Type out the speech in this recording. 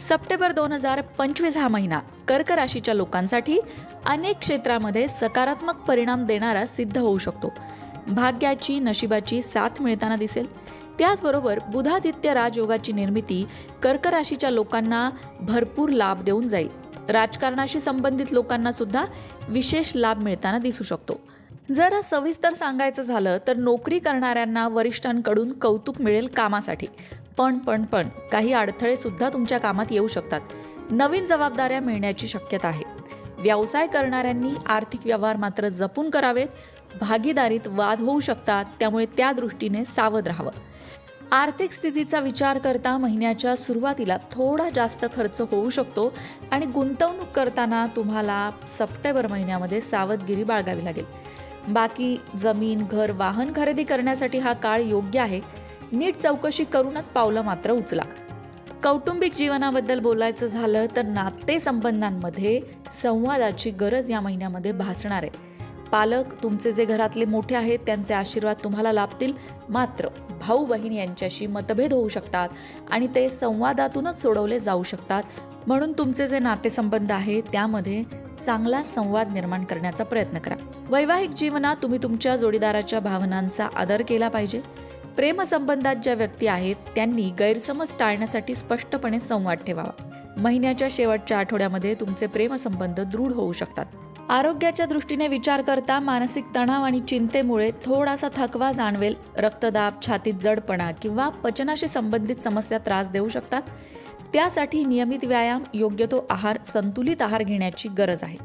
September दोन हजार पंचवीस हा महिना. कर्क राशीच्या लोकांसाठी अनेक क्षेत्रामध्ये सकारात्मक परिणाम देणारा सिद्ध होऊ शकतो. भाग्याची नशिबाची साथ मिळताना दिसेल. त्याचबरोबर बुधादित्य राजयोगाची निर्मिती कर्क राशीच्या लोकांना भरपूर लाभ देऊन जाईल. राजकारणाशी संबंधित लोकांना सुद्धा विशेष लाभ मिळताना दिसू शकतो. जरा सविस्तर सांगायचं झालं तर नोकरी करणाऱ्यांना वरिष्ठांकडून कौतुक मिळेल कामासाठी. पण पण पण काही अडथळे सुद्धा तुमच्या कामात येऊ शकतात. नवीन जबाबदाऱ्या मिळण्याची शक्यता आहे. व्यवसाय करणाऱ्यांनी आर्थिक व्यवहार मात्र जपून करावेत. भागीदारीत वाद होऊ शकतात त्यामुळे त्या दृष्टीने सावध राहावं. आर्थिक स्थितीचा विचार करता महिन्याच्या सुरुवातीला थोडा जास्त खर्च होऊ शकतो आणि गुंतवणूक करताना तुम्हाला सप्टेंबर महिन्यामध्ये सावधगिरी बाळगावी लागेल. बाकी जमीन घर वाहन खरेदी करण्यासाठी हा काळ योग्य आहे. नीट चौकशी करूनच पावलं मात्र उचला. कौटुंबिक जीवनाबद्दल बोलायचं झालं तर नातेसंबंधांमध्ये संवादाची गरज या महिन्यामध्ये भासणार आहे. पालक तुमचे जे घरातले मोठे आहेत त्यांचे आशीर्वाद तुम्हाला लाभतील. मात्र भाऊ बहीण यांच्याशी मतभेद होऊ शकतात आणि ते संवादातूनच सोडवले जाऊ शकतात. म्हणून तुमचे जे नातेसंबंध आहे त्यामध्ये चांगला संवाद निर्माण करण्याचा प्रयत्न करा. वैवाहिक जीवनात तुम्ही तुमच्या जोडीदाराच्या भावनांचा आदर केला पाहिजे. प्रेमसंबंधात ज्या व्यक्ती आहेत त्यांनी गैरसमज टाळण्यासाठी स्पष्टपणे संवाद ठेवावा. महिन्याच्या शेवटच्या आठवड्यामध्ये तुमचे प्रेमसंबंध दृढ होऊ शकतात. आरोग्याच्या दृष्टीने विचार करता मानसिक तणाव आणि चिंतेमुळे थोडासा थकवा जाणवेल. रक्तदाब छातीत जडपणा किंवा पचनाशी संबंधित समस्या त्रास देऊ शकतात. त्यासाठी नियमित व्यायाम योग्य तो आहार संतुलित आहार घेण्याची गरज आहे.